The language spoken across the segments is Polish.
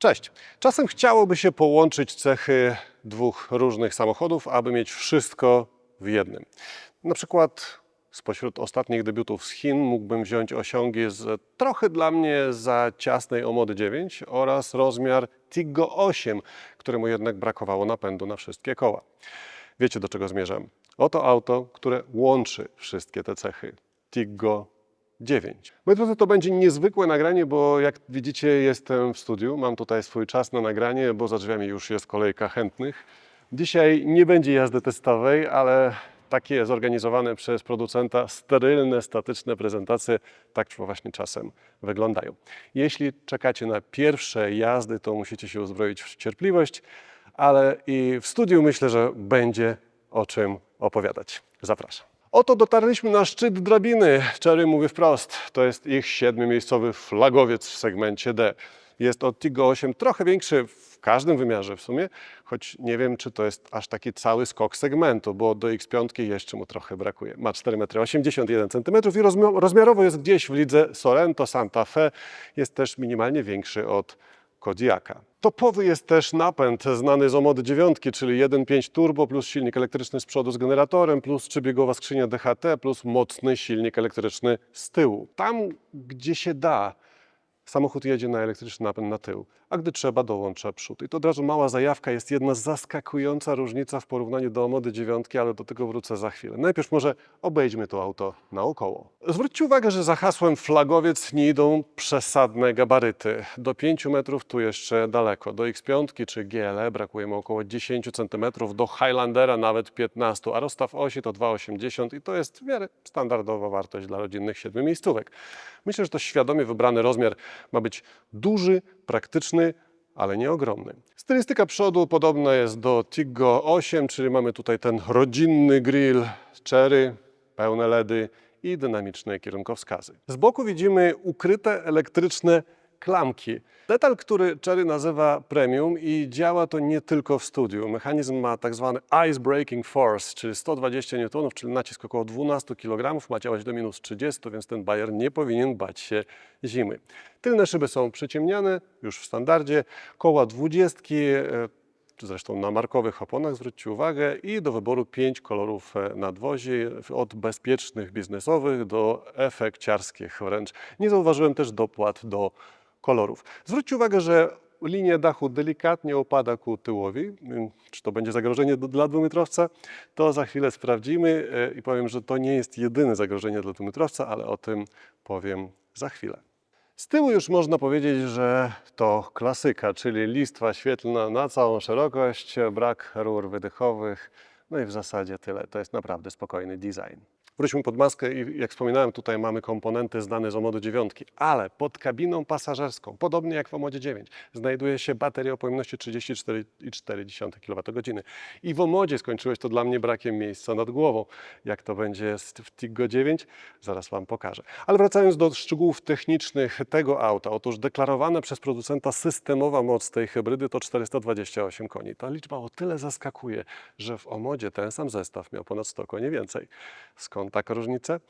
Cześć. Czasem chciałoby się połączyć cechy dwóch różnych samochodów, aby mieć wszystko w jednym. Na przykład spośród ostatnich debiutów z Chin mógłbym wziąć osiągi z trochę dla mnie za ciasnej Omody 9 oraz rozmiar Tiggo 8, któremu jednak brakowało napędu na wszystkie koła. Wiecie do czego zmierzam? Oto auto, które łączy wszystkie te cechy. Tiggo 9. Moi drodzy, to będzie niezwykłe nagranie, bo jak widzicie jestem w studiu, mam tutaj swój czas na nagranie, bo za drzwiami już jest kolejka chętnych. Dzisiaj nie będzie jazdy testowej, ale takie zorganizowane przez producenta sterylne, statyczne prezentacje tak właśnie czasem wyglądają. Jeśli czekacie na pierwsze jazdy, to musicie się uzbroić w cierpliwość, ale i w studiu myślę, że będzie o czym opowiadać. Zapraszam. Oto dotarliśmy na szczyt drabiny. Cherry mówi wprost, to jest ich siedmiomiejscowy flagowiec w segmencie D. Jest od Tiggo 8 trochę większy w każdym wymiarze w sumie, choć nie wiem, czy to jest aż taki cały skok segmentu, bo do X5 jeszcze mu trochę brakuje. Ma 4,81 m i rozmi- rozmiarowo jest gdzieś w lidze Sorento, Santa Fe. Jest też minimalnie większy od Kodiaka. Topowy jest też napęd znany z Omody 9, czyli 1.5 turbo plus silnik elektryczny z przodu z generatorem, plus trzybiegowa skrzynia DHT, plus mocny silnik elektryczny z tyłu. Tam, gdzie się da, samochód jedzie na elektryczny napęd na tył, a gdy trzeba, dołącza przód. I to od razu mała zajawka, jest jedna zaskakująca różnica w porównaniu do Omody 9, ale do tego wrócę za chwilę. Najpierw może obejdźmy to auto naokoło. Zwróćcie uwagę, że za hasłem flagowiec nie idą przesadne gabaryty. Do 5 metrów tu jeszcze daleko. Do X5 czy GLE brakuje mu około 10 cm, do Highlandera nawet 15, a rozstaw osi to 2,80 i to jest w miarę standardowa wartość dla rodzinnych siedmiomiejscówek. Myślę, że to świadomie wybrany rozmiar ma być duży, praktyczny, ale nie ogromny. Stylistyka przodu podobna jest do Tiggo 8, czyli mamy tutaj ten rodzinny grill, cherry, pełne LEDy i dynamiczne kierunkowskazy. Z boku widzimy ukryte elektryczne klamki. Detal, który Cherry nazywa premium i działa to nie tylko w studiu. Mechanizm ma tak zwany ice breaking force, czyli 120 N, czyli nacisk około 12 kg, ma działać do minus 30, więc ten bajer nie powinien bać się zimy. Tylne szyby są przyciemniane, już w standardzie, koła 20, e, zresztą na markowych oponach, zwróćcie uwagę, i do wyboru pięć kolorów e, nadwozi, od bezpiecznych, biznesowych do efekciarskich wręcz. Nie zauważyłem też dopłat do kolorów. Zwróćcie uwagę, że linia dachu delikatnie opada ku tyłowi. Ym, Czy to będzie zagrożenie dla dwumetrowca? To za chwilę sprawdzimy e, i powiem, że to nie jest jedyne zagrożenie dla dwumetrowca, ale o tym powiem za chwilę. Z tyłu już można powiedzieć, że to klasyka, czyli listwa świetlna na całą szerokość, brak rur wydechowych, no i w zasadzie tyle. To jest naprawdę spokojny design. Wróćmy pod maskę i jak wspominałem, tutaj mamy komponenty znane z Omody 9, ale pod kabiną pasażerską, podobnie jak w Omodzie 9, znajduje się bateria o pojemności 34,4 kWh. I w Omodzie skończyłeś to dla mnie brakiem miejsca nad głową. Jak to będzie w Tiggo 9? Zaraz Wam pokażę. Ale wracając do szczegółów technicznych tego auta, otóż deklarowana przez producenta systemowa moc tej hybrydy to 428 koni. Ta liczba o tyle zaskakuje, że w Omodzie ten sam zestaw miał ponad 100 koni więcej. Skąd taka różnica?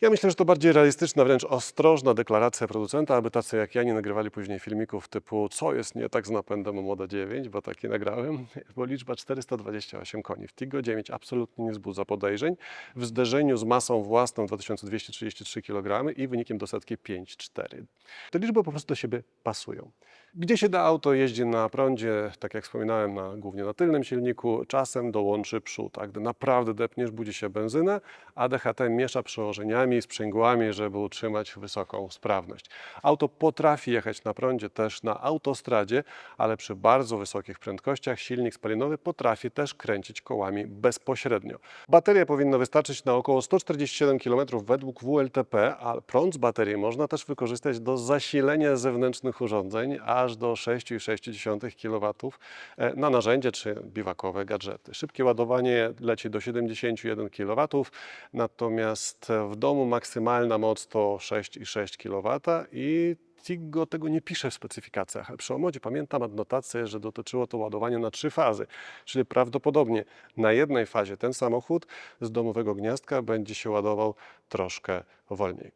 Ja myślę, że to bardziej realistyczna, wręcz ostrożna deklaracja producenta, aby tacy jak ja nie nagrywali później filmików typu co jest nie tak z napędem Moda 9, bo takie nagrałem, bo liczba 428 koni w Tiggo 9 absolutnie nie wzbudza podejrzeń w zderzeniu z masą własną 2233 kg i wynikiem do setki 5,4. Te liczby po prostu do siebie pasują. Gdzie się da auto jeździ na prądzie, tak jak wspominałem, na, głównie na tylnym silniku, czasem dołączy przód. A gdy naprawdę depniesz, budzi się benzyna, a DHT miesza przełożeniami, sprzęgłami, żeby utrzymać wysoką sprawność. Auto potrafi jechać na prądzie też na autostradzie, ale przy bardzo wysokich prędkościach silnik spalinowy potrafi też kręcić kołami bezpośrednio. Bateria powinna wystarczyć na około 147 km według WLTP, a prąd z baterii można też wykorzystać do zasilenia zewnętrznych urządzeń aż do 6,6 kW e, na narzędzie czy biwakowe gadżety. Szybkie ładowanie leci do 71 kW, natomiast w domu maksymalna moc to 6,6 kW i Tiggo tego nie pisze w specyfikacjach, ale przy Omodzie pamiętam adnotację, że dotyczyło to ładowania na trzy fazy, czyli prawdopodobnie na jednej fazie ten samochód z domowego gniazdka będzie się ładował troszkę wolniej.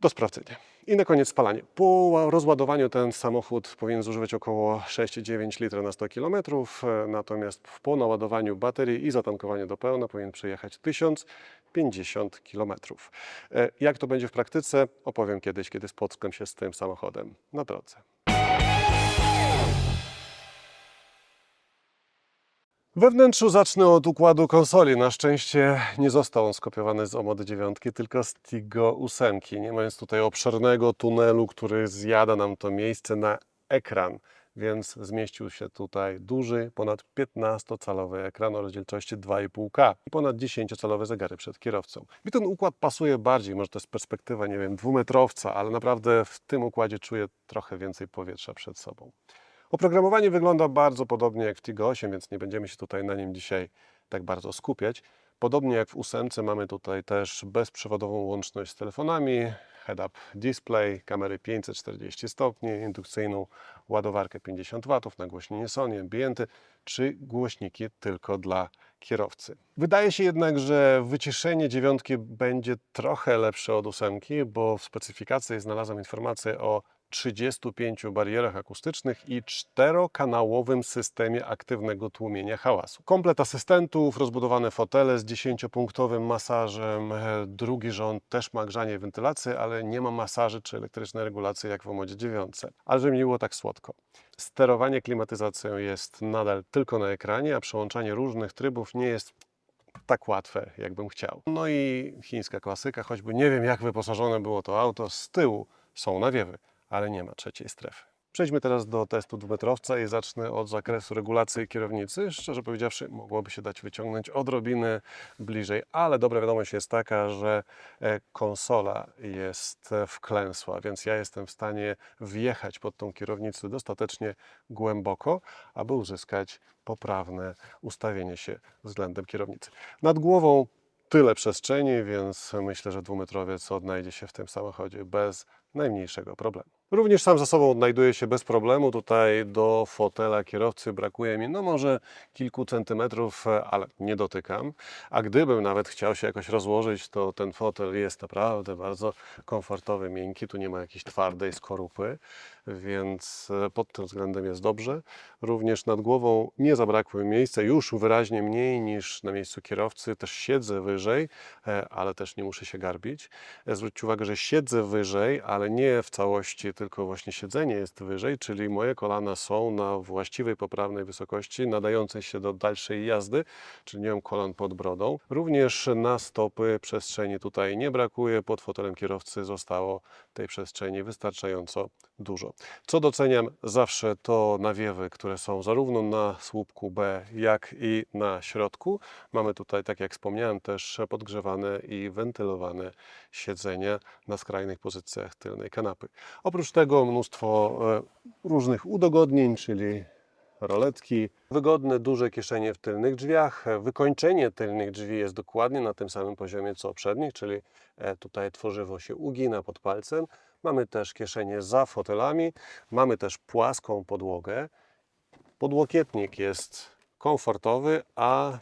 Do sprawdzenia. I na koniec spalanie. Po rozładowaniu ten samochód powinien zużywać około 6-9 litrów na 100 km, natomiast po naładowaniu baterii i zatankowaniu do pełna powinien przejechać 1050 km. E, Jak to będzie w praktyce, opowiem kiedyś, kiedy spotkam się z tym samochodem na drodze. We wnętrzu zacznę od układu konsoli. Na szczęście nie został on skopiowany z Omody 9, tylko z Tigo 8. Nie mając tutaj obszernego tunelu, który zjada nam to miejsce na ekran, więc zmieścił się tutaj duży, ponad 15-calowy ekran o rozdzielczości 2,5K i ponad 10-calowe zegary przed kierowcą. Mi ten układ pasuje bardziej, może to jest perspektywa, nie wiem, dwumetrowca, ale naprawdę w tym układzie czuję trochę więcej powietrza przed sobą. Oprogramowanie wygląda bardzo podobnie jak w Tigo 8, więc nie będziemy się tutaj na nim dzisiaj tak bardzo skupiać. Podobnie jak w 8 mamy tutaj też bezprzewodową łączność z telefonami, head-up display, kamery 540 stopni, indukcyjną ładowarkę 50 W, nagłośnienie Sony, ambienty, czy głośniki tylko dla kierowcy. Wydaje się jednak, że wyciszenie dziewiątki będzie trochę lepsze od ósemki, bo w specyfikacji znalazłem informację o 35 barierach akustycznych i czterokanałowym systemie aktywnego tłumienia hałasu. Komplet asystentów, rozbudowane fotele z 10-punktowym masażem. E, Drugi rząd też ma grzanie i wentylację, ale nie ma masaży czy elektrycznej regulacji jak w Omodzie 9. Ale żeby było tak słodko. Sterowanie klimatyzacją jest nadal tylko na ekranie, a przełączanie różnych trybów nie jest tak łatwe, jakbym chciał. No i chińska klasyka, choćby nie wiem, jak wyposażone było to auto, z tyłu są nawiewy, ale nie ma trzeciej strefy. Przejdźmy teraz do testu dwumetrowca i zacznę od zakresu regulacji kierownicy. Szczerze powiedziawszy, mogłoby się dać wyciągnąć odrobinę bliżej, ale dobra wiadomość jest taka, że e, konsola jest wklęsła, więc ja jestem w stanie wjechać pod tą kierownicę dostatecznie głęboko, aby uzyskać poprawne ustawienie się względem kierownicy. Nad głową tyle przestrzeni, więc myślę, że dwumetrowiec odnajdzie się w tym samochodzie bez najmniejszego problemu. Również sam za sobą odnajduje się bez problemu. Tutaj do fotela kierowcy brakuje mi no może kilku centymetrów, ale nie dotykam. A gdybym nawet chciał się jakoś rozłożyć, to ten fotel jest naprawdę bardzo komfortowy, miękki. Tu nie ma jakiejś twardej skorupy, więc e, pod tym względem jest dobrze. Również nad głową nie zabrakło mi miejsca, już wyraźnie mniej niż na miejscu kierowcy. Też siedzę wyżej, e, ale też nie muszę się garbić. E, Zwróćcie uwagę, że siedzę wyżej, ale nie w całości, tylko właśnie siedzenie jest wyżej, czyli moje kolana są na właściwej, poprawnej wysokości, nadającej się do dalszej jazdy, czyli nie mam kolan pod brodą. Również na stopy przestrzeni tutaj nie brakuje. Pod fotelem kierowcy zostało tej przestrzeni wystarczająco dużo. Co doceniam zawsze to nawiewy, które są zarówno na słupku B, jak i na środku. Mamy tutaj, tak jak wspomniałem, też podgrzewane i wentylowane siedzenia na skrajnych pozycjach tylnej kanapy. Oprócz tego mnóstwo e, różnych udogodnień, czyli roletki, wygodne, duże kieszenie w tylnych drzwiach. Wykończenie tylnych drzwi jest dokładnie na tym samym poziomie co przednich, czyli e, tutaj tworzywo się ugina pod palcem. Mamy też kieszenie za fotelami, mamy też płaską podłogę. Podłokietnik jest komfortowy, a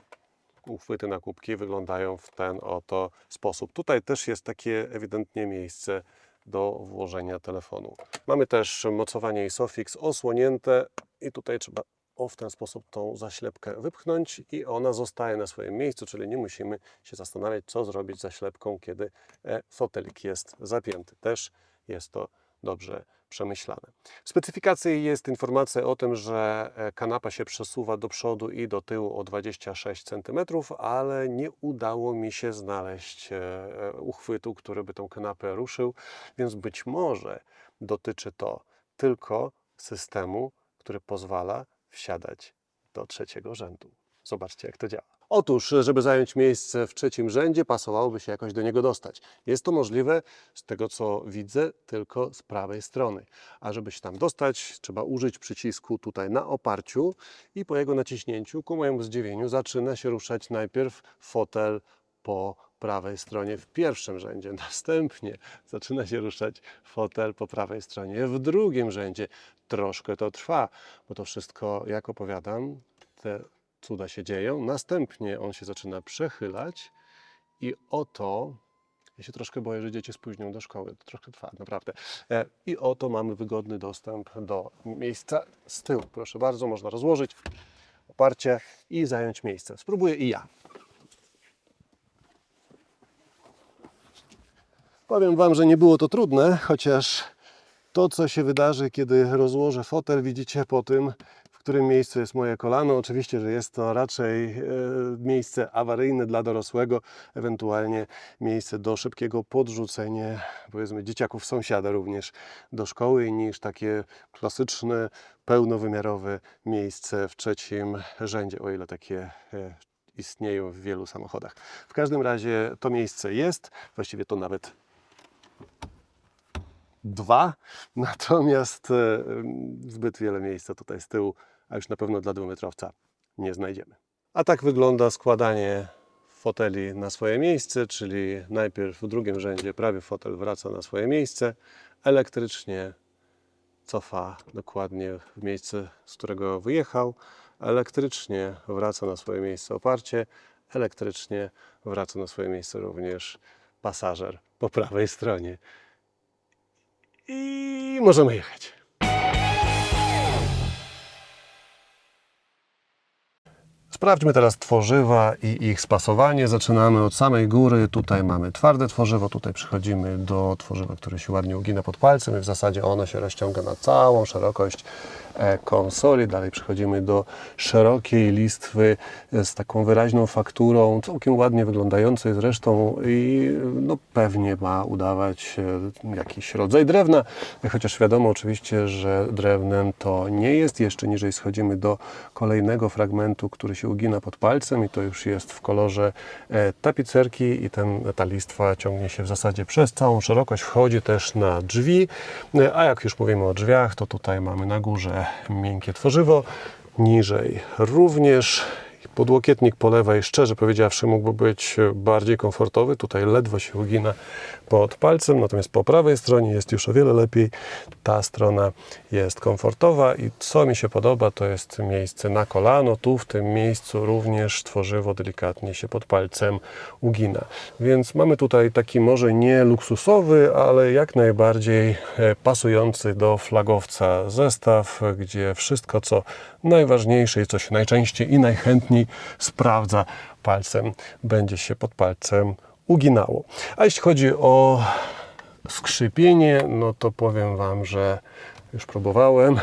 uchwyty na kubki wyglądają w ten oto sposób. Tutaj też jest takie ewidentnie miejsce do włożenia telefonu. Mamy też mocowanie Isofix osłonięte i tutaj trzeba o w ten sposób tą zaślepkę wypchnąć i ona zostaje na swoim miejscu, czyli nie musimy się zastanawiać, co zrobić z zaślepką, kiedy e, fotelik jest zapięty. Też jest to dobrze przemyślane. W specyfikacji jest informacja o tym, że e, kanapa się przesuwa do przodu i do tyłu o 26 cm, ale nie udało mi się znaleźć e, e, uchwytu, który by tą kanapę ruszył, więc być może dotyczy to tylko systemu, który pozwala wsiadać do trzeciego rzędu. Zobaczcie, jak to działa. Otóż, żeby zająć miejsce w trzecim rzędzie, pasowałoby się jakoś do niego dostać. Jest to możliwe, z tego co widzę, tylko z prawej strony. A żeby się tam dostać, trzeba użyć przycisku tutaj na oparciu i po jego naciśnięciu, ku mojemu zdziwieniu, zaczyna się ruszać najpierw fotel po prawej stronie w pierwszym rzędzie. Następnie zaczyna się ruszać fotel po prawej stronie w drugim rzędzie. Troszkę to trwa, bo to wszystko, jak opowiadam, te cuda się dzieją. Następnie on się zaczyna przechylać i oto Ja się troszkę boję, że dzieci spóźnią do szkoły. To troszkę trwa, naprawdę. E, I oto mamy wygodny dostęp do miejsca z tyłu. Proszę bardzo, można rozłożyć oparcie i zająć miejsce. Spróbuję i ja. Powiem Wam, że nie było to trudne, chociaż to, co się wydarzy, kiedy rozłożę fotel, widzicie po tym, którym miejscu jest moje kolano. Oczywiście, że jest to raczej e, miejsce awaryjne dla dorosłego, ewentualnie miejsce do szybkiego podrzucenia, powiedzmy, dzieciaków sąsiada również do szkoły, niż takie klasyczne, pełnowymiarowe miejsce w trzecim rzędzie, o ile takie e, istnieją w wielu samochodach. W każdym razie to miejsce jest, właściwie to nawet dwa, natomiast e, zbyt wiele miejsca tutaj z tyłu, a już na pewno dla dwumetrowca nie znajdziemy. A tak wygląda składanie foteli na swoje miejsce, czyli najpierw w drugim rzędzie prawie fotel wraca na swoje miejsce, elektrycznie cofa dokładnie w miejsce, z którego wyjechał, elektrycznie wraca na swoje miejsce oparcie, elektrycznie wraca na swoje miejsce również pasażer po prawej stronie. I możemy jechać. Sprawdźmy teraz tworzywa i ich spasowanie. Zaczynamy od samej góry. Tutaj mamy twarde tworzywo, tutaj przechodzimy do tworzywa, które się ładnie ugina pod palcem i w zasadzie ono się rozciąga na całą szerokość konsoli. Dalej przechodzimy do szerokiej listwy e, z taką wyraźną fakturą, całkiem ładnie wyglądającej zresztą i no, pewnie ma udawać e, jakiś rodzaj drewna, chociaż wiadomo oczywiście, że drewnem to nie jest. Jeszcze niżej schodzimy do kolejnego fragmentu, który się ugina pod palcem i to już jest w kolorze e, tapicerki i ten, ta listwa ciągnie się w zasadzie przez całą szerokość, wchodzi też na drzwi, E, a jak już mówimy o drzwiach, to tutaj mamy na górze miękkie tworzywo, niżej również Podłokietnik po lewej, szczerze powiedziawszy, mógłby być bardziej komfortowy. Tutaj ledwo się ugina pod palcem, natomiast po prawej stronie jest już o wiele lepiej. Ta strona jest komfortowa i co mi się podoba, to jest miejsce na kolano. Tu w tym miejscu również tworzywo delikatnie się pod palcem ugina. Więc mamy tutaj taki może nie luksusowy, ale jak najbardziej e, pasujący do flagowca zestaw, gdzie wszystko co najważniejsze i co się najczęściej i najchętniej sprawdza palcem, będzie się pod palcem uginało. A jeśli chodzi o skrzypienie, no to powiem Wam, że już próbowałem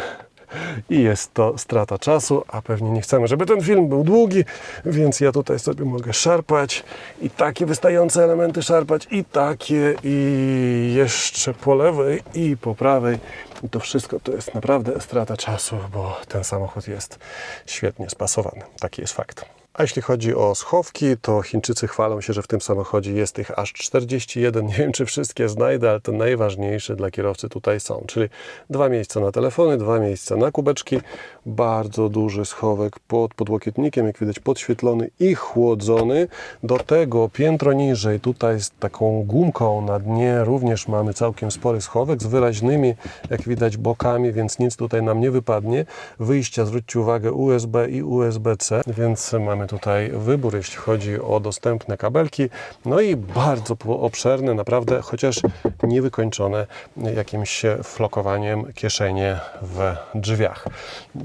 i jest to strata czasu, a pewnie nie chcemy, żeby ten film był długi, więc ja tutaj sobie mogę szarpać i takie wystające elementy szarpać i takie i jeszcze po lewej i po prawej. I to wszystko to jest naprawdę strata czasu, bo ten samochód jest świetnie spasowany. Taki jest fakt. A jeśli chodzi o schowki, to Chińczycy chwalą się, że w tym samochodzie jest ich aż 41. Nie wiem, czy wszystkie znajdę, ale te najważniejsze dla kierowcy tutaj są. Czyli dwa miejsca na telefony, dwa miejsca na kubeczki, bardzo duży schowek pod podłokietnikiem, jak widać podświetlony i chłodzony. Do tego piętro niżej, tutaj z taką gumką na dnie również mamy całkiem spory schowek z wyraźnymi, jak widać, bokami, więc nic tutaj nam nie wypadnie. Wyjścia, zwróćcie uwagę, USB i USB-C, więc mamy tutaj wybór, jeśli chodzi o dostępne kabelki. No i bardzo obszerne, naprawdę, chociaż niewykończone jakimś flokowaniem kieszenie w drzwiach.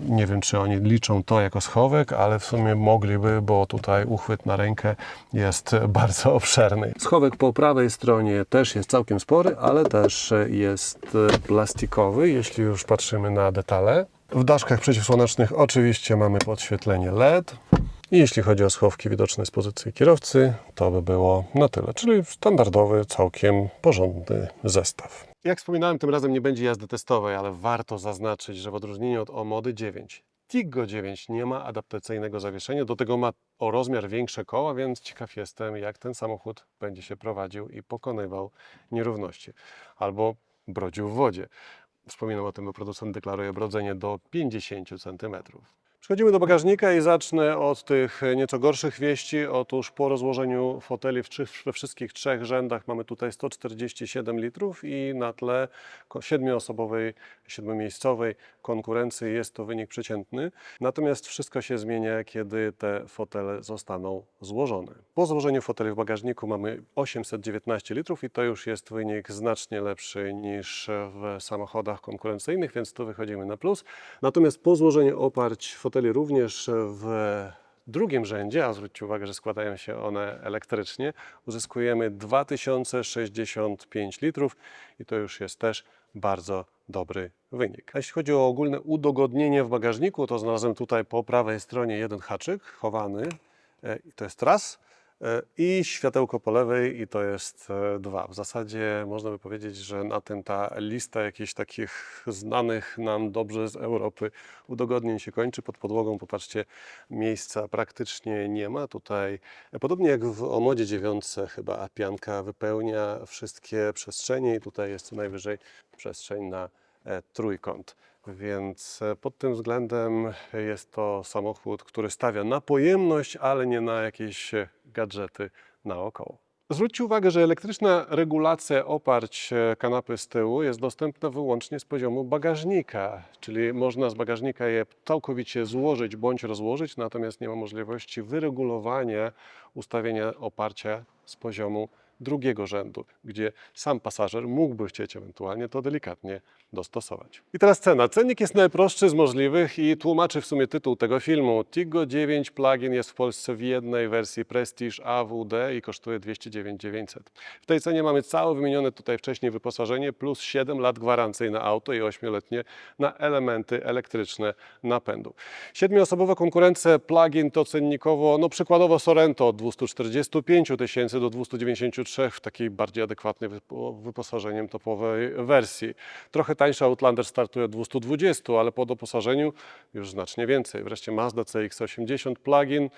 Nie wiem, czy oni liczą to jako schowek, ale w sumie mogliby, bo tutaj uchwyt na rękę jest bardzo obszerny. Schowek po prawej stronie też jest całkiem spory, ale też jest plastikowy, jeśli już patrzymy na detale. W daszkach przeciwsłonecznych oczywiście mamy podświetlenie LED. I jeśli chodzi o schowki widoczne z pozycji kierowcy, to by było na tyle. Czyli standardowy, całkiem porządny zestaw. Jak wspominałem, tym razem nie będzie jazdy testowej, ale warto zaznaczyć, że w odróżnieniu od Omody 9, Tiggo 9 nie ma adaptacyjnego zawieszenia, do tego ma o rozmiar większe koła, więc ciekaw jestem, jak ten samochód będzie się prowadził i pokonywał nierówności. Albo brodził w wodzie. Wspominam o tym, bo producent deklaruje brodzenie do 50 cm. Przechodzimy do bagażnika i zacznę od tych nieco gorszych wieści. Otóż po rozłożeniu foteli we wszystkich trzech rzędach mamy tutaj 147 litrów i na tle siedmioosobowej, siedmiomiejscowej konkurencji jest to wynik przeciętny. Natomiast wszystko się zmienia, kiedy te fotele zostaną złożone. Po złożeniu foteli w bagażniku mamy 819 litrów i to już jest wynik znacznie lepszy niż w samochodach konkurencyjnych, więc tu wychodzimy na plus. Natomiast po złożeniu oparć foteli również w drugim rzędzie, a zwróćcie uwagę, że składają się one elektrycznie, uzyskujemy 2065 litrów i to już jest też bardzo dobry wynik. A jeśli chodzi o ogólne udogodnienie w bagażniku, to znalazłem tutaj po prawej stronie jeden haczyk chowany e, i to jest raz i światełko po lewej i to jest e, dwa. W zasadzie można by powiedzieć, że na tym ta lista jakichś takich znanych nam dobrze z Europy udogodnień się kończy. Pod podłogą, popatrzcie, miejsca praktycznie nie ma. Tutaj, e, podobnie jak w Omodzie 9 chyba, pianka wypełnia wszystkie przestrzenie i tutaj jest co najwyżej przestrzeń na e, trójkąt. Więc e, pod tym względem jest to samochód, który stawia na pojemność, ale nie na jakieś gadżety naokoło. Zwróćcie uwagę, że elektryczna regulacja oparć e, kanapy z tyłu jest dostępna wyłącznie z poziomu bagażnika, czyli można z bagażnika je całkowicie złożyć bądź rozłożyć, natomiast nie ma możliwości wyregulowania ustawienia oparcia z poziomu drugiego rzędu, gdzie sam pasażer mógłby chcieć ewentualnie to delikatnie dostosować. I teraz cena. Cennik jest najprostszy z możliwych i tłumaczy w sumie tytuł tego filmu. Tigo 9 plugin jest w Polsce w jednej wersji Prestige AWD i kosztuje 209 900. W tej cenie mamy całe wymienione tutaj wcześniej wyposażenie plus 7 lat gwarancji na auto i 8-letnie na elementy elektryczne napędu. Siedmioosobowa konkurencja plugin to cennikowo, no przykładowo Sorento od 245 tysięcy do 293 w takiej bardziej adekwatnej wypo- wyposażeniem topowej wersji. Trochę tańszy Outlander startuje od 220, ale po doposażeniu już znacznie więcej. Wreszcie Mazda CX-80 plugin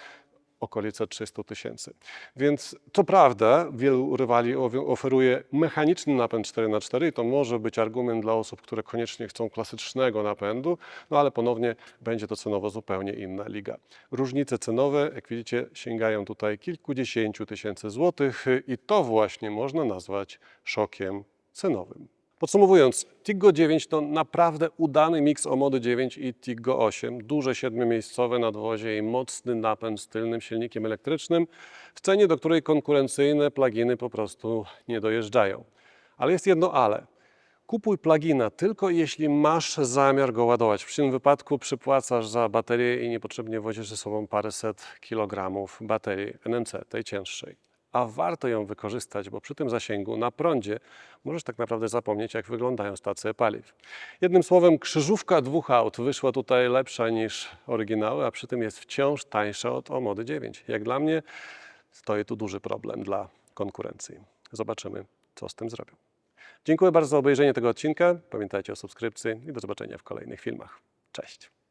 okolice 300 tysięcy. Więc to prawda, wielu rywali oferuje mechaniczny napęd 4x4 i to może być argument dla osób, które koniecznie chcą klasycznego napędu, no ale ponownie będzie to cenowo zupełnie inna liga. Różnice cenowe, jak widzicie, sięgają tutaj kilkudziesięciu tysięcy złotych i to właśnie można nazwać szokiem cenowym. Podsumowując, Tiggo 9 to naprawdę udany miks Omody 9 i Tiggo 8. Duże siedmiomiejscowe nadwozie i mocny napęd z tylnym silnikiem elektrycznym w cenie, do której konkurencyjne pluginy po prostu nie dojeżdżają. Ale jest jedno ale. Kupuj plugina tylko jeśli masz zamiar go ładować. W przeciwnym wypadku przypłacasz za baterię i niepotrzebnie wozisz ze sobą paręset kilogramów baterii NMC, tej cięższej a warto ją wykorzystać, bo przy tym zasięgu na prądzie możesz tak naprawdę zapomnieć, jak wyglądają stacje paliw. Jednym słowem, krzyżówka dwóch aut wyszła tutaj lepsza niż oryginały, a przy tym jest wciąż tańsza od Omody 9. Jak dla mnie stoi tu duży problem dla konkurencji. Zobaczymy, co z tym zrobią. Dziękuję bardzo za obejrzenie tego odcinka. Pamiętajcie o subskrypcji i do zobaczenia w kolejnych filmach. Cześć!